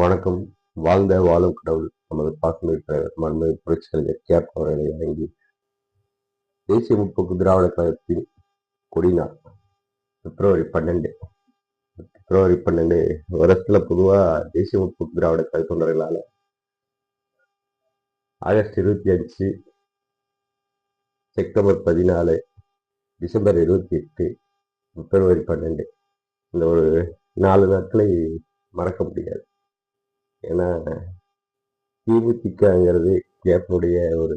வணக்கம். வாழ்ந்த வாழும் கடவுள் நமது பாசமிக்க மண்மை புரட்சிகளைஞர் கேப் அவர்களை வழங்கி தேசிய முற்போக்கு திராவிட கழகத்தின் கொடிநாள் பிப்ரவரி பன்னெண்டு. பிப்ரவரி பன்னெண்டு வருஷத்துல பொதுவா தேசிய முற்போக்கு திராவிட கழக தொண்டர்களால் ஆகஸ்ட் இருபத்தி அஞ்சு செப்டம்பர் பதினாலு டிசம்பர் இருபத்தி எட்டு பிப்ரவரி பன்னெண்டு. இந்த ஒரு நாலு நாட்களை மறக்க முடியாது. ஏன்னா தேமுதிகங்கிறது கேப்னுடைய ஒரு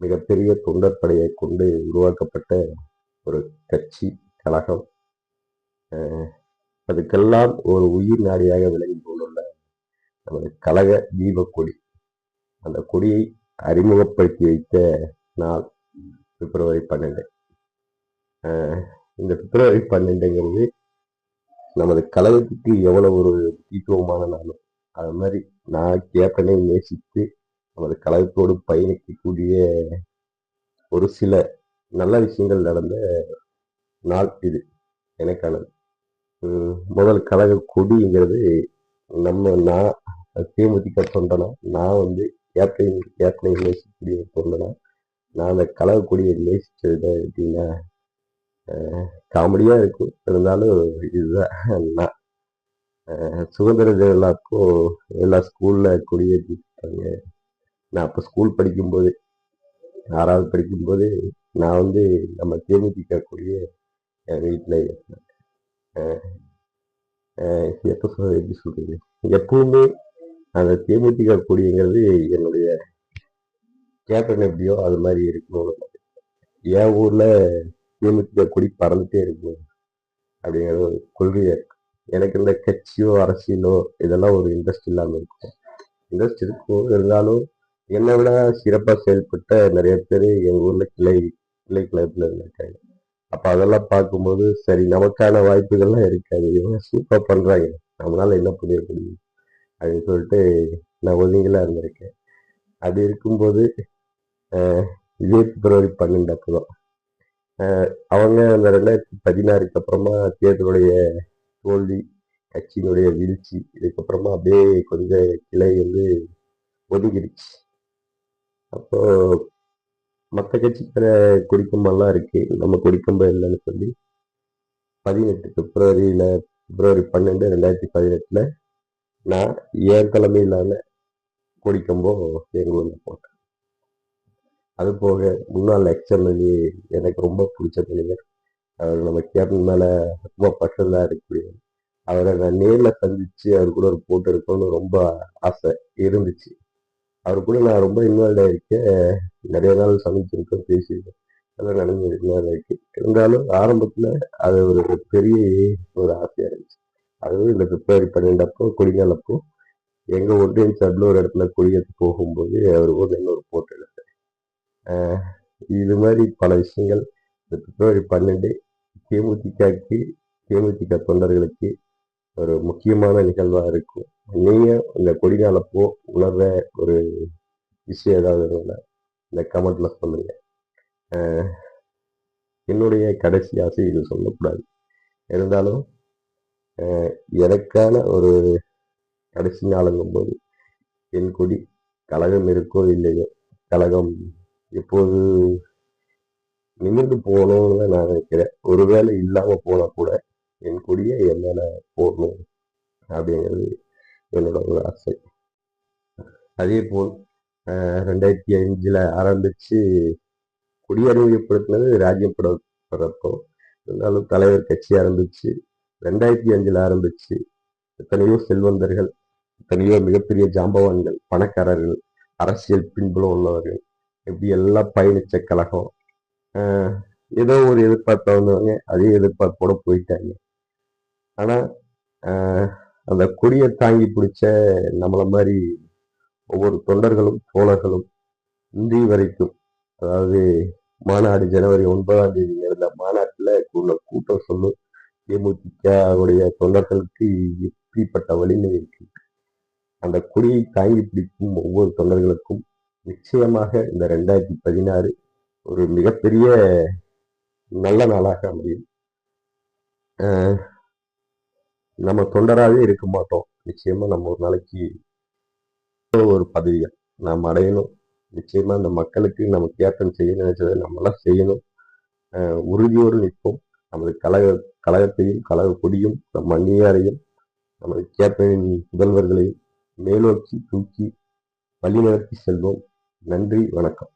மிகப்பெரிய தொண்டர் படையை கொண்டு உருவாக்கப்பட்ட ஒரு கட்சி கழகம். அதுக்கெல்லாம் ஒரு உயிர் நாடியாக விளங்கி கொண்டுள்ள நமது கழக தீபக்கொடி அந்த கொடியை அறிமுகப்படுத்தி வைத்த நாள் பிப்ரவரி பன்னெண்டு. இந்த பிப்ரவரி பன்னெண்டுங்கிறது நமது கழகத்துக்கு எவ்வளவு ஒரு முக்கியத்துவமான நாள் அது மாதிரி நான் கேப்டனை நேசித்து நமது கழகத்தோடு பயணிக்கக்கூடிய ஒரு சில நல்ல விஷயங்கள் நடந்த நாள் இது எனக்கானது. முதல் கழக கொடிங்கிறது நம்ம நான் தேமுதிக தொண்டனா நான் வந்து கேப்டன் கேப்டனை நேசிக்கக்கூடிய தொண்டனா நான் அந்த கழக கொடியை நேசித்தது எப்படின்னா காமெடியாக இருக்கும் இருந்தாலும் இதுதான் நான். சுதந்திர தின எல்லா ஸ்கூலில் கொடியேற்றி கொடியேற்றிட்டாங்க நான் அப்போ ஸ்கூல் படிக்கும்போது ஆறாவது படிக்கும்போது நான் வந்து நம்ம தேமுதிக கொடிய என் வீட்டில் எப்போ சொல் எப்படி சொல்கிறது எப்பவுமே அந்த தேமுதிக கொடிங்கிறது என்னுடைய கேப்டன் எப்படியோ அது மாதிரி இருக்கணும் என் ஊரில் தேமுதிக கொடி பறந்துட்டே இருக்கும் அப்படிங்கிற ஒரு கொள்கையாக இருக்கு. எனக்கு இந்த கட்சியோ அரசியலோ இதெல்லாம் ஒரு இன்ட்ரெஸ்ட் இல்லாமல் இருக்கும். இன்ட்ரெஸ்ட் இருக்கும். இருந்தாலும் என்னை விட சிறப்பாக செயல்பட்ட நிறைய பேர் எங்கள் ஊரில் கிளை கிளை கிளப்பில் இருந்திருக்காங்க அப்போ அதெல்லாம் பார்க்கும்போது சரி நமக்கான வாய்ப்புகள்லாம் இருக்காது. இவங்க சூப்பராக பண்ணுறாங்க நம்மளால் என்ன பண்ணிட முடியும்? அப்படின்னு சொல்லிட்டு நான் ஒதுங்கலா இருந்திருக்கேன். அப்படி இருக்கும்போது ஆஹ் இதே பிப்ரவரி பன்னெண்டு அப்போ தான் அவங்க அந்த ரெண்டாயிரத்தி பதினாறுக்கு அப்புறமா தேர்தலுடைய தோல்வி கட்சியினுடைய வீழ்ச்சி இதுக்கப்புறமா அப்படியே கொஞ்சம் கிளை வந்து ஒதுங்கிடுச்சு. அப்போ மற்ற கட்சிக்கிற கொடிக்கம்பெல்லாம் இருக்கு. நம்ம கொடிக்கம்பம் இல்லைன்னு சொல்லி பதினெட்டு பிப்ரவரியில பிப்ரவரி பன்னெண்டு ரெண்டாயிரத்தி பதினெட்டுல நான் என் தலைமையிலான கொடிக்கம்போ எங்க போட்டேன். அது போக முன்னாள் எக்ஸ்எம்எல்ஏ எனக்கு ரொம்ப பிடிச்ச தலைவர். அவர் நம்ம கேப்டன் மேல ரொம்ப பற்றதா இருக்கக்கூடிய அவரை நான் நேர்ல சந்திச்சு அவர் கூட ஒரு போட்டோ எடுக்கணும்னு ரொம்ப ஆசை இருந்துச்சு. அவர் கூட நான் ரொம்ப இன்வால்வ் ஆகிருக்கேன் நிறைய நாள் சமைச்சிருக்கோம் பேசியிருக்கேன் அதெல்லாம் நடந்து இன்வால்வ் ஆயிருக்கு இருந்தாலும் ஆரம்பத்துல அது ஒரு பெரிய ஒரு ஆசையா இருந்துச்சு. அதுவும் இந்த பிப்ரவரி பன்னெண்டப்போ கொடிநாள் அப்போ எங்க ஒன்றியம் சார்பில் ஒரு இடத்துல கொடியேற்ற போகும்போது அவர் கூட இன்னொரு போட்டோ எடுத்தேன். இது மாதிரி பல விஷயங்கள். இந்த பிப்ரவரி பன்னெண்டு தேமுதிகக்கு தேமுதிக தொண்டர்களுக்கு ஒரு முக்கியமான நிகழ்வாக இருக்கும். நீங்கள் இந்த கொடிநாளப்போ உணர்ற ஒரு விஷயம் ஏதாவது இருந்தால் இந்த கமெண்ட்ல சொல்லுங்கள் என்னுடைய கடைசி ஆசை இது சொல்லக்கூடாது. இருந்தாலும் எனக்கான ஒரு கடைசி நாளுங்கும்போது என் கொடி கழகம் இருக்கோ இல்லையோ கழகம் எப்போது நிமிர்ந்து போகணும்னு தான் நான் நினைக்கிறேன். ஒருவேளை இல்லாம போனா கூட என் கொடியை என்னென்ன போடணும் அப்படிங்கிறது என்னோட ஒரு ஆசை. அதே போல் ரெண்டாயிரத்தி அஞ்சில் ஆரம்பிச்சு கொடி அறிமுகப்படுத்தினது ராஜ்யம் படப்போ இருந்தாலும் தலைவர் கட்சி ஆரம்பிச்சு ரெண்டாயிரத்தி அஞ்சில் ஆரம்பிச்சு எத்தனையோ செல்வந்தர்கள் எத்தனையோ மிகப்பெரிய ஜாம்பவான்கள் பணக்காரர்கள் அரசியல் பின்புலம் உள்ளவர்கள் இப்படி எல்லாம் பயணிச்ச கழகம் ஏதோ ஒரு எதிர்பார்ப்பு வந்தவங்க அதே எதிர்பார்ப்போட போயிட்டாங்க. ஆனா அந்த கொடியை தாங்கி பிடிச்ச நம்மள மாதிரி ஒவ்வொரு தொண்டர்களும் தோழர்களும் இன்றைய வரைக்கும் அதாவது மாநாடு ஜனவரி ஒன்பதாம் தேதி நடந்த மாநாட்டில் உள்ள கூட்டம் சொல்லும் தேமுதிகவுடைய தொண்டர்களுக்கு எப்படிப்பட்ட வலிமை இருக்கு? அந்த கொடியை தாங்கி பிடிக்கும் ஒவ்வொரு தொண்டர்களுக்கும் நிச்சயமாக இந்த ரெண்டாயிரத்தி பதினாறு ஒரு மிகப்பெரிய நல்ல நாளாக அமையும். நம்ம தொண்டராகவே இருக்க மாட்டோம். நிச்சயமா நம்ம ஒரு நாளைக்கு ஒரு பதவியை நாம் அடையணும். நிச்சயமா இந்த மக்களுக்கு நம்ம கேப்டன் செய்ய நினைச்சதை நம்மளாம் செய்யணும். உறுதியோடு நிற்போம். நமது கழக கழகத்தையும் கழக கொடியும் நம் அங்கீகாரையும் நமது கேப்டனின் புதல்வர்களையும் மேலோக்கி தூக்கி வழிநடத்தி செல்வோம். நன்றி வணக்கம்.